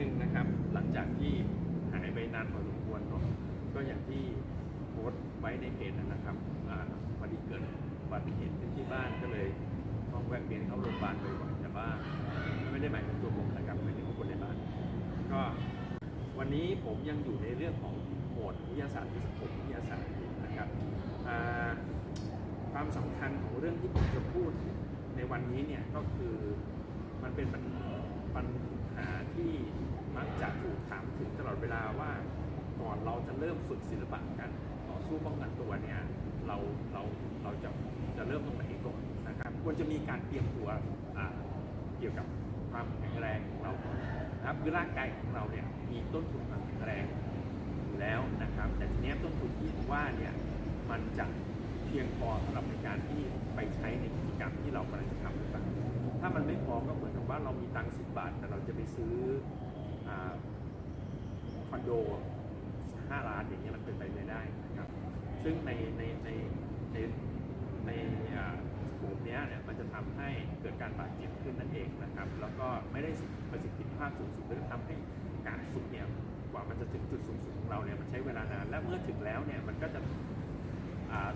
หนึ่งนะครับ หลังจากที่หายไปนานพอสมควรเนาะก็อย่างที่โพสต์ไว้ในเพจนนนะครับพอดีเกิดอุบัติเหตุขึ้นที่บ้านก็เลยต้องแวะเวียนเข้าโรงพยาบาลบ่อยๆแต่ว่าไม่ได้หมายถึงตัวผมนะครับหมายถึงคนในบ้าน ก็วันนี้ผมยังอยู่ในเรื่องของโหมดวิทยาศาสตร์ที่สังคมวิทยาศาสตร์นะครับความสำคัญของเรื่องที่ผมจะพูดในวันนี้เนี่ยก็คือมันเป็นปัญปัญหา ที่มักจะถูกถามถึงตลอดเวลาว่าก่อนเราจะเริ่มฝึกศิลปะการต่อสู้ป้องกันตัวเนี่ยเราเราเราจะจะเริ่มตรงไหนก่อนนะครับควรจะมีการเตรียมตัวเกี่ยวกับความแข็งแรงของเรานะครับคือร่างกายของเราเนี่ยมีต้นทุนความแข็งแรงอยู่แล้วนะครับ แต่ทีนี้ต้นทุนที่ว่าเนี่ยมันจะเพียงพอสำหรับในการที่ไปใช้ในกิจกรรมที่เรากำลังจะทำหรือเปล่า ถ้ามันไม่พอก็เหมือนกับว่าเรามีตังค์สิบบาท แต่เราจะไปซื้ออคอนโดห้าล้านอย่างเงี้ยมันเป็นไปไม่ได้นะครับ ซึ่งในในในในในอ่าสกูปเนี้ยเนี่ยมันจะทำให้เกิดการบาดเจ็บขึ้นนั่นเองนะครับ แล้วก็ไม่ได้ประสิทธิภาพสูงสุดและทำให้การฝึกเนี่ยกว่ามันจะถึงจุดสูงสุดของเราเนี่ยมันใช้เวลานานและเมื่อถึงแล้วเนี่ยมันก็จะอ่า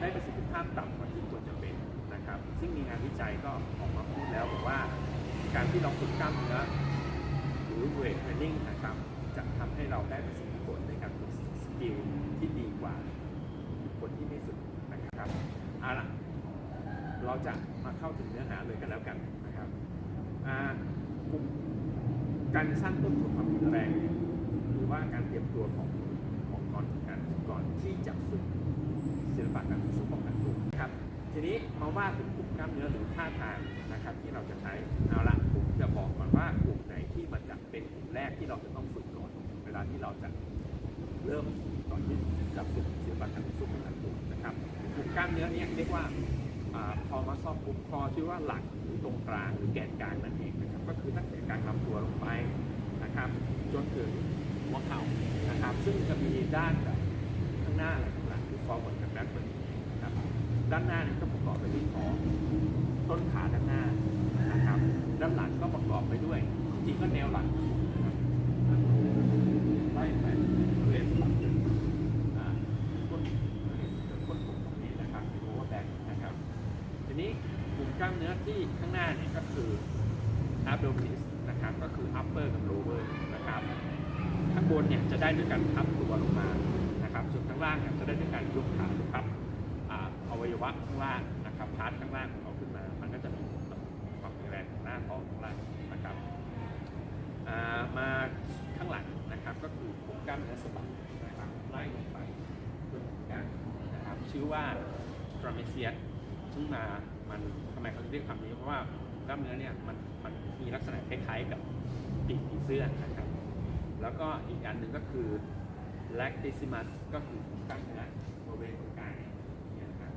ได้ประสิทธิภาพต่ำกว่าที่ควรจะเป็นนะครับ ซึ่งมีงานวิจัยก็ออกมาพูดแล้วบอกว่า การที่เราฝึกกล้ามเนื้อหรือเวทเทรนนิ่งนะครับ จะทำให้เราได้ประสิทธิผลในการฝึกสกิลที่ดีกว่าคนที่ไม่ฝึกนะครับเอาล่ะเราจะมาเข้าถึงเนื้อหาเลยกันแล้วกันนะครับกลุ่มการสร้างต้นทุนความแข็งแรงหรือว่าการเตรียมตัวของของก่อนการก่อนที่จะฝึก ศิลปะการต่สู้ป้องกันตัวนะครับทีนี้มาว่าถึงกลุ่มกล้ามเนื้อหรือท่าทางนะครับที่เราจะใช้เอาละผมจะบอกก่อนว่ากลุ่มไหนที่มันจะเป็นกลุ่มแรกที่เราจะต้องฝึกก่อน เวลาที่เราจะเริ่มก่อนที่จะฝึกศิลปะการสู้ป้องกันตัวนะครับกลุ่มกล้ามเนื้อเนี้เรียกว่าพอมาซอบกลุ่มคอชื่อว่าหลักหรือตรงกลางหรือแกนกลางนั่นเองนะครับก็คือตั้งแต่กลางลำตัวลงไปนะครับจนถึงหัวเข่านะครับ ซึ่งจะมีด้านแบบข้างหน้าและข้างหลังคือ forward กับ backward นะครับ ด้านหน้านี่ก็ประกอบไปด้วยท้องต้นขาด้านหน้านะครับ ด้านหลังก็ประกอบไปด้วยจริงก็แนวหลังนะครับไล่ไปบริเวณต้นก้นผมตรงนี้นะครับ over back นะครับ ทีนี้กลุ่มกล้ามเนื้อที่ข้างหน้าเนี่ยก็คือ abdominis นะครับ ก็คือ upper กับ lower นะครับ ข้างบนเนี่ยจะได้ด้วยการพับตัวลงมานะครับ ส่วนข้างล่างเนี่ยจะได้ด้วยการยกขาหรือพับ อวัยวะข้างล่างนะครับพาร์ทข้างล่างของเราขึ้นมา มันก็จะมีความแข็งแรงของหน้าท้องข้างล่างนะครับมาข้างหลังนะครับก็คือกลุ่มกล้ามเนื้อสะบักนะครับไล่ลงไปจนถึงกลางนะครับชื่อว่า trapezius ซึ่งมามันทำไมเขาเรียกคำนี้เพราะว่ากล้ามเนื้อเนี่ยมันมันมีลักษณะคล้ายๆกับปีกผีเสื้อนะครับ แล้วก็อีกอันหนึ่งก็คือ lactissimus ก็คือกล้ามเนื้อบริเวณตรงกลางเนี่ยนะครับ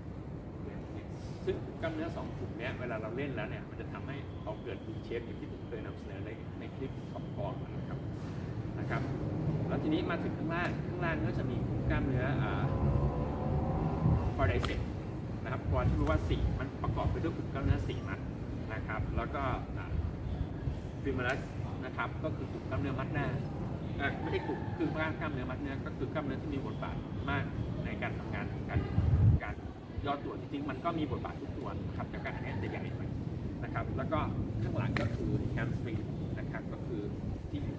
บริเวณตรงนี้ ซึ่งกล้ามเนื้อสองกลุ่มนี้เวลาเราเล่นแล้วเนี่ยมันจะทำให้เราเกิดดูเชฟอย่างที่ผมเคยนำเสนอในในคลิปของก่อนนะครับนะครับแล้วทีนี้มาถึงข้างล่างข้างล่างก็จะมีกล้ามเนื้ออ่าคอไดเซปนะครับคอที่รู้ว่าสี่มันประกอบไปด้วยกลุ่มกล้ามเนื้อสี่มัดนะครับแล้วก็ฟิมัลัสนะครับก็คือกลุ่มกล้ามเนื้อมัดหน้าไม่ใช่กลุ่มคือกล้ามกล้ามเนื้อมัดเนื้อก็คือกล้ามเนื้อที่มีบทบาทมากในการทำงานของการการ ย่อตัวจริงๆมันก็มีบทบาททุกตัวนะครับแต่การอันนี้จะใหญ่หน่อยนะครับ แล้วก็ข้างหลังก็คือแฮมสตริงนะครับก็คือที่อยู่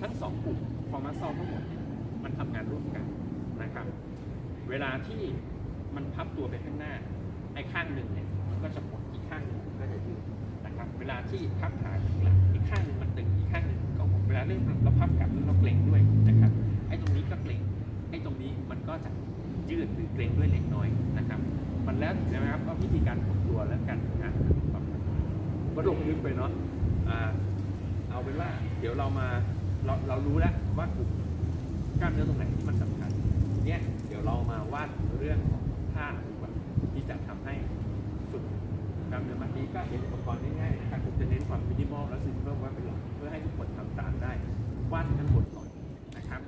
ทั้งสองกลุ่มฟอร์มาซอลทั้งหมดเนี่ยมันทำงานร่วมกันนะครับ เวลาที่มันพับตัวไปข้างหน้าไอ้ข้างหนึ่งเนี่ยมันก็จะหดอีกข้างหนึ่งก็จะยืดนะครับ เวลาที่พับขาข้างหลังอีกข้างหนึ่งมันตึงอีกข้างหนึ่งก็หดเวลาเล่นเราพับกลับแล้วเราเกร็งด้วยนะครับไอ้ตรงนี้ก็เกร็ง ไอ้ตรงนี้มันก็จะยืดหรือเกร็งด้วยเล็กน้อยนะครับ มันแล้วใช่ไหมครับว่าวิธีการหดตัวและการทำงานนมีความสำคัญก็ลงลึกไปเนาะอ่าเอาเป็นว่าเดี๋ยวเรามาเราเรารู้แล้วว่ากลุ่มกล้ามเนื้อตรงไหนที่มันสำคัญเนี่ยเดี๋ยวเรามาวาดเรื่องของท่าที่จะทำให้ฝึกกล้ามเนื้อมัดนี้ก็เห็นอุปกรณ์ง่ายๆนะครับผมจะเน้นความมินิมอลและซิมเพิลไว้เป็นหลักเพื่อให้ทุกคนทำตามได้วาดทั้งหมดก่อนนะครับ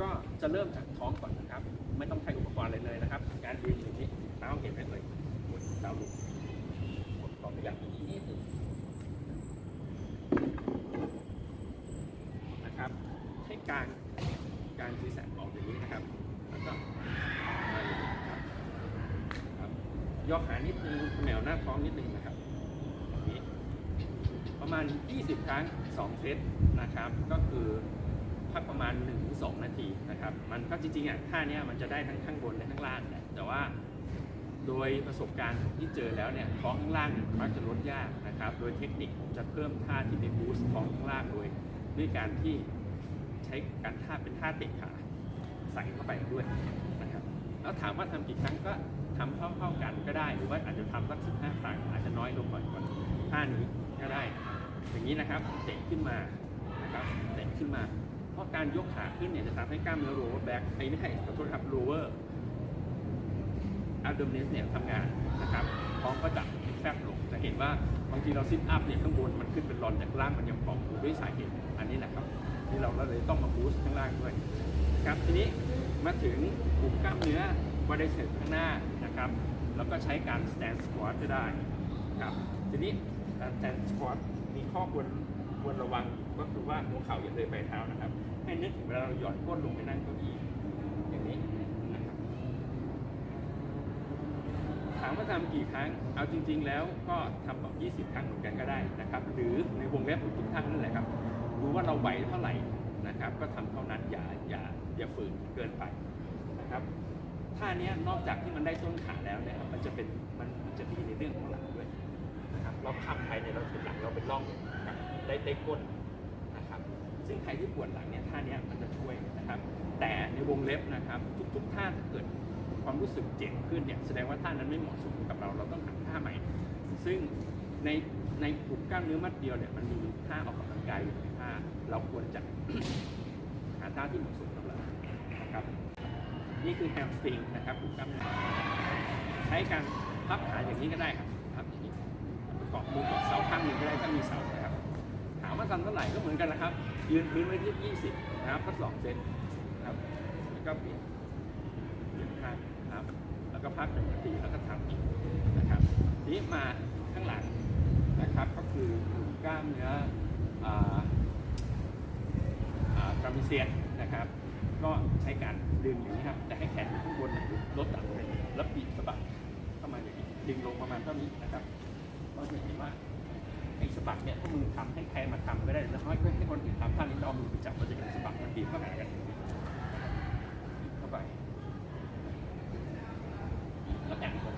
ก็ จะเริ่มจากท้องก่อนนะครับ ไม่ต้องใช้อุปกรณ์อะไรเลยนะครับ การยืนอย่างนี้ตาต้องเก็บไว้เลยกดเท้าลุกดต่อไปอย่างนี้นะครับ ให้การการศีแสงออกอย่างนี้นะครับ แล้วก็มอย่างานิดนึงแนวหน้าท้องนิดนึงนะครับประมาณ 20 ครั้ง 2 เซตนะครับ ก็คือ พักประมาณ 1-2 นาทีนะครับ มันก็จริงๆอะท่าเนี้ยมันจะได้ทั้งข้างบนและข้างล่างแหละแต่ว่าโดยประสบการณ์ที่เจอแล้วเนี่ยท้องข้างล่างเนี่ยมักจะลดยากนะครับ โดยเทคนิคผมจะเพิ่มท่าที่ไปบูสต์ท้องข้างล่างโดยด้วยการที่ใช้การท่าเป็นท่าเตะขาใส่เข้าไปด้วยนะครับ แล้วถามว่าทำกี่ครั้งก็ทำเท่าๆกันก็ได้ หรือว่าอาจจะทำสักสิบห้าครั้งอาจจะน้อยลงกว่ากว่าท่านี้ก็ได้ อย่างนี้นะครับเตะขึ้นมานะครับเตะขึ้นมา เพราะการยกขาขึ้นเนี่ยจะทำให้กล้ามเนื้อ lower back ไอ้ไม่ใช่ขอโทษครับ lower abdominis เนี่ยทำงานนะครับท้องก็จะแฟบลงจะเห็นว่าบางทีเราซิทอัพเนี่ยข้างบนมันขึ้นเป็นรอนจากล่างมันยังพองอยู่ด้วยสาเหตุอันนี้แหละครับที่เราเลยต้องมาบูสต์ข้างล่างด้วยครับทีนี้มาถึงกลุ่มกล้ามเนื้อบริเซตข้างหน้านะครับ แล้วก็ใช้การ stand squat ก็ได้ครับทีนี้การ stand squat มีข้อควรควรระวัง ก็คือว่าหัวเข่าอย่าเลยไปเท้านะครับ ให้นึกถึงเวลาเราหย่อนก้นลงไปนั่งเก้าอี้อย่างนี้นะครับถามว่าทำกี่ครั้ง เอาจริง ๆ แล้วก็ทำแบบ 20 ครั้งเหมือนกันก็ได้นะครับ หรือในวงเล็บทุกท่านนั่นแหละครับ รู้ว่าเราไหวเท่าไหร่นะครับ ก็ทำเท่านั้นอย่าอย่าอย่าฝืนเกินไปนะครับท่านี้นอกจากที่มันได้ต้นขาแล้วเนี่ยมันจะเป็นมันมันจะดีในเรื่องของหลังด้วยนะครับเราทำไปเนี่ยเราถึงหลังเราเป็นร่องได้ได้ก้น ซึ่งใครที่ปวดหลังเนี่ยท่าเนี้ยมันจะช่วยนะครับ แต่ในวงเล็บนะครับ ทุกๆท่าถ้าเกิดความรู้สึกเจ็บขึ้นเนี่ยแสดงว่าท่านั้นไม่เหมาะสมกับเราเราต้องหาท่าใหม่ ซึ่งในในกลุ่มกล้ามเนื้อมัดเดียวเนี่ยมันมีท่าออกกำลังกายอยู่หลายท่าเราควรจะหาท่าที่เหมาะสมกับเรานะครับ นี่คือแฮมสตริงนะครับกลุ่มกล้ามเนื้อใช้การพับขาอย่างนี้ก็ได้ครับพับอย่างนี้เกาะมือเกาะเสาข้างหนึ่งก็ได้ถ้ามีเสานะครับ ถามว่าทำเท่าไหร่ก็เหมือนกันนะครับ ยืนพื้นไว้ที่ 20 นะครับก็สองเซนนะครับ แล้วก็เปลี่ยนเปลี่ยนข้างนะครับ แล้วก็พักหนึ่งนาทีแล้วก็ทำอีกนะครับทีนี้มาข้างหลังนะครับ ก็คือกล้ามเนื้ออ่าอ่ากรามิเซียนนะครับ ก็ใช้การดึงอย่างนี้ครับ แต่ให้แขนข้างบนเนี่ยลดต่ำเลยแล้วบีบสะบัดเข้ามาอย่างนี้ ดึงลงประมาณเท่านี้นะครับ ก็จะเห็นว่าไอ้สะ บักเนี่ยถ้ามือทำให้ใครมาทำก็ได้แล้วให้ให้คนอื่นทำท่านี้เราเอามือไปจับมันจะเห็นสะบักมันบีบเข้าหากันเข้าไปแล้วแอนลง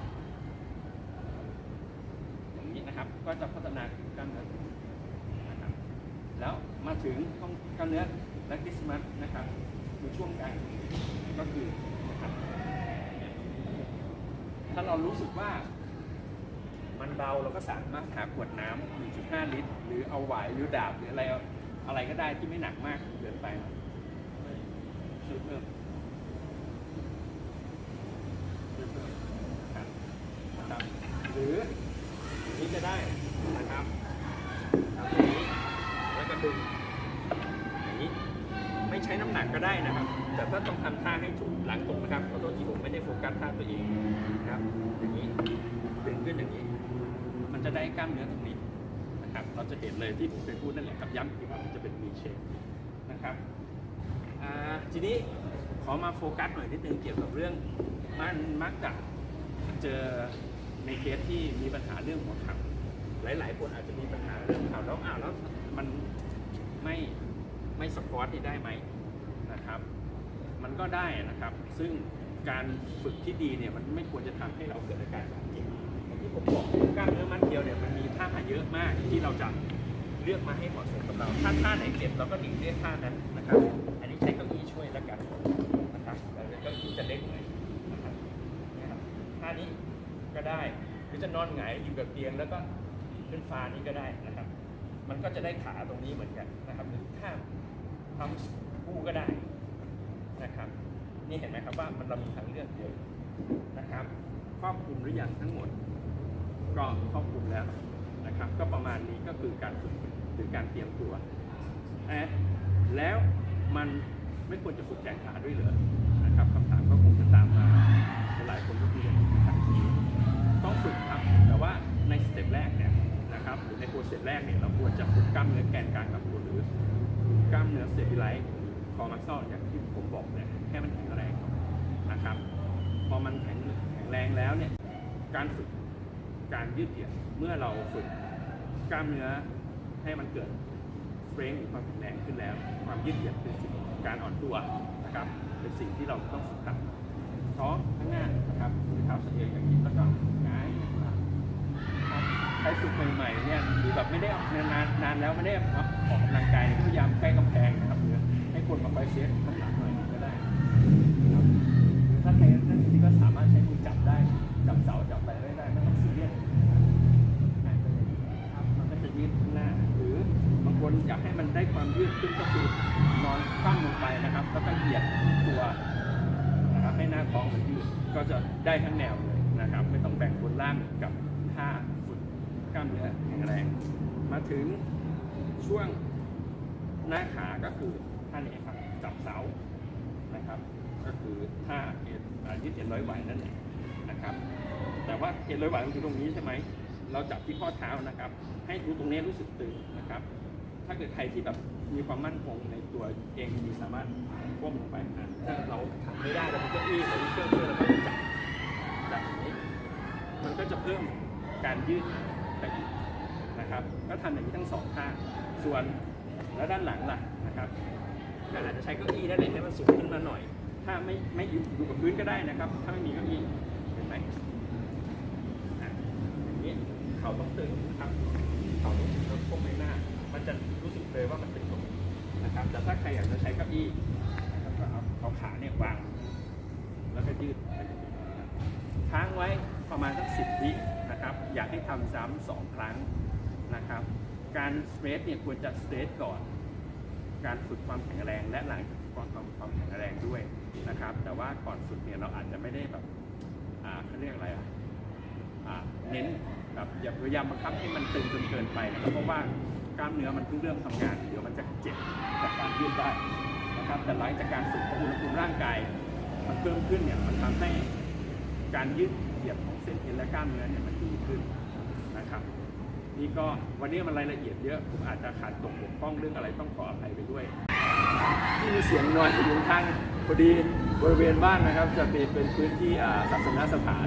อย่างนี้นะครับ ก็จะพัฒนากล้ามเนื้อนะครับแล้วมาถึงกล้ามเนื้อแลคติสมัสนะครับคือช่วงกลางก็คือนะครับถ้าเรารู้สึกว่า มันเบาเราก็สามารถหาขวดน้ำ1.5 ลิตร หรือเอาหวายหรือดาบหรืออะไรอะไรก็ได้ที่ไม่หนักมากเกินไปช่วยเพิ่มช่วยเพิ่มครับหรือนี้จะได้นะครับทำอย่างนี้แล้วก็ดึงอย่างนี้ไม่ใช้น้ำหนักก็ได้นะครับ แต่ถ้าต้องทำท่าให้ถูกหลังตรงนะครับขอโทษที่ผมไม่ได้โฟกัสท่าตัวเองนะครับอย่างนี้ดึงขึ้นอย่างนี้ มัน จะได้กล้ามเนื้อตรงนี้นะครับ เราจะเห็นเลยที่ผมเคยพูดนั่นแหละครับย้ำอีกทีว่ามันจะเป็น V shape นะครับทีนี้ขอมาโฟกัสหน่อยนิดนึงเกี่ยวกับเรื่องมันมักจะเจอในเคสที่มีปัญหาเรื่องหัวเข่าหลาย ๆ คนอาจจะมีปัญหาเรื่องเข่าแล้วอ้าวแล้วมันไม่ไม่สควอตได้ไหมนะครับ มันก็ได้นะครับ ซึ่งการฝึกที่ดีเนี่ยมันไม่ควรจะทำให้เราเกิดอาการบาดเจ็บ ที่ผมบอกกล้ามเนื้อมัดเดียวเนี่ยมันมีท่าเยอะมากที่เราจะเลือกมาให้เหมาะสมกับเราถ้าท่าไหนเจ็บเราก็ดิ่งเลือกท่านั้นนะครับ อันนี้ใช้เก้าอี้ช่วยแล้วกันนะครับแต่เก้าอี้จะเล็กหน่อยนะครับท่านี้ก็ได้หรือจะนอนหงายอยู่กับเตียงแล้วก็ขึ้นฟ้านี้ก็ได้นะครับ มันก็จะได้ขาตรงนี้เหมือนกันนะครับหรือถ้าทำคู่ก็ได้นะครับ นี่เห็นไหมครับว่ามันเรามีทางเลือกเยอะนะครับครอบคลุมหรือยังทั้งหมด ก็ครอบคลุมแล้วนะครับ ก็ประมาณนี้ก็คือการฝึกหรือการเตรียมตัวนะแล้วมันไม่ควรจะฝึกแขนขาด้วยเหรอนะครับคำถามก็คงจะตามมาหลายคนก็คืออย่างที่สั่งทีต้องฝึกครับแต่ว่าในสเต็ปแรกเนี่ยนะครับหรือในโปรเซสแรกเนี่ยเราควรจะฝึกกล้ามเนื้อแกนกลางกับตัวหรือกล้ามเนื้อเซบิไลท์คอมัสซอลอย่างที่ผมบอกเนี่ยให้มันแข็งแรงนะครับพอมันแข็งแข็งแรงแล้วเนี่ยการฝึก การยืดเหยียดเมื่อเราฝึกกล้ามเนื้อให้มันเกิดเฟรนหรือความแข็งแรงขึ้นแล้ว ความยืดเหยียดเป็นสิ่งการอ่อนตัวนะครับเป็นสิ่งที่เราต้องฝึกทำท้องข้างหน้านะครับมือเท้าสะเอียอย่างนี้แล้วก็หงายนะครับใครฝึกใหม่ๆเนี่ยหรือแบบไม่ได้ออกนานๆนานแล้วไม่ได้ออกกำลังกายพยายามใกล้กำแพงนะครับหรือให้คนมาคอยเซฟข้างหลังหน่อยก็ได้หรือถ้าใครนั่นที่ก็สามารถใช้มือจับได้จับเสาจับ อยากให้มันได้ความยืดขึ้นก็คือนอนคว่ำลงไปนะครับแล้วก็เหยียดตัวนะครับให้หน้าท้องมันยืดก็จะได้ทั้งแนวเลยนะครับ ไม่ต้องแบ่งบนล่างกับท่าฝึกกล้ามเนื้อแข็งแรงมาถึงช่วงหน้าขาก็คือท่านี้ครับจับเสานะครับ ก็คือท่าเอ็นยืดเอ็นร้อยไหวนั่นเองนะครับ แต่ว่าเอ็นร้อยไหวมันคือตรงนี้ใช่ไหมเราจับที่ข้อเท้านะครับ ให้รู้ตรงนี้รู้สึกตึงนะครับ ถ้าเกิดใครที่แบบมีความมั่นคงในตัวเองมีสามารถก้มลงไปนะถ้าเราทำไม่ได้เราเป็นเก้าอี้เราเป็นเครื่องเพื่อเราก็จะจับจับอย่างนี้มันก็จะเพิ่มการยืดไปอีกนะครับ ก็ทำอย่างนี้ทั้งสองข้างส่วนแล้วด้านหลังล่ะนะครับอาจจะใช้เก้าอี้ได้เลยให้มันสูงขึ้นมาหน่อย ถ้าไม่ไม่อยู่อยู่กับพื้นก็ได้นะครับ ถ้าไม่มีเก้าอี้เห็นไหมอะอย่างนี้เขาต้องตึงนะครับเขาต้องตึงแล้วก้มไปหน้า มันจะรู้สึกเลยว่ามันเป็นตรงนะครับแต่ถ้าใครอยากจะใช้เก้าอี้นะครับก็เอาเอาขาเนี่ยวาง แล้วก็ยืดค้างไว้ประมาณสักสิบวินะครับ อยากให้ทำซ้ำสองครั้งนะครับ การสเตรทเนี่ยควรจะสเตรทก่อน การฝึกความแข็งแรงและหลังจากก่อนความความแข็งแรงด้วยนะครับ แต่ว่าก่อนฝึกเนี่ยเราอาจจะไม่ได้แบบอ่าเขาเรียกอะไรอะเน้นแบบอย่าพยายามบังคับให้มันตึงจนเกินไปนะครับเพราะว่า กล้ามเนื้อมันเพิ่งเริ่มทำงาน เดี๋ยวมันจะเจ็บจากการยืดได้นะครับแต่หลังจากการฝึกอุณหภูมิร่างกาย มันเพิ่มขึ้นเนี่ยมันทำให้การยืดเหยียดของเส้นเอ็นและกล้ามเนื้อเนี่ยมันดีขึ้นนะครับนี่ก็วันนี้มันรายละเอียดเยอะผมอาจจะขาดตกบกพร่องเรื่องอะไรต้องขออภัยไปด้วย ที่มีเสียงน้อยอยู่ทางพอดีบริเวณบ้านนะครับจะเป็นเป็นพื้นที่อ่าศาสนสถาน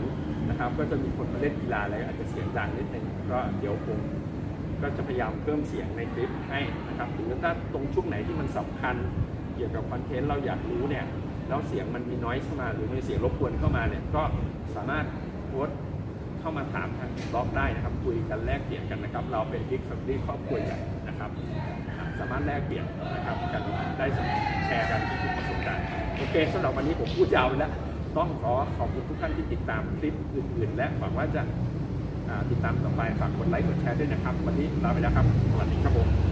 นะครับ ก็จะมีคนมาเล่นกีฬาอะไรอาจจะเสียงดังนิดนึงก็เดี๋ยวผม ก็จะพยายามเพิ่มเสียงในคลิปให้นะครับหรือถ้าตรงช่วงไหนที่มันสำคัญเกี่ยวกับคอนเทนต์เราอยากรู้เนี่ยแล้วเสียงมันมีน้อยเข้ามา หรือมีเสียงรบกวนเข้ามาเนี่ยก็สามารถโพสเข้ามาถามทางบล็อกได้นะครับคุยกันแลกเปลี่ยนกันนะครับ เราเป็นบิ๊กแฟมิลี่ครอบครัวใหญ่นะครับ สามารถแลกเปลี่ยนนะครับกันได้แชร์กันทุกประสบการณ์โอเคสำหรับวันนี้ผมพูดยาวไปแล้วต้องขอขอบคุณทุกท่านที่ติดตามคลิปอื่นๆ และหวังว่าจะ ติดตามต่อไปฝากกดไลค์กดแชร์ด้วยนะครับ วันนี้ลาไปแล้วครับสวัสดีครับผม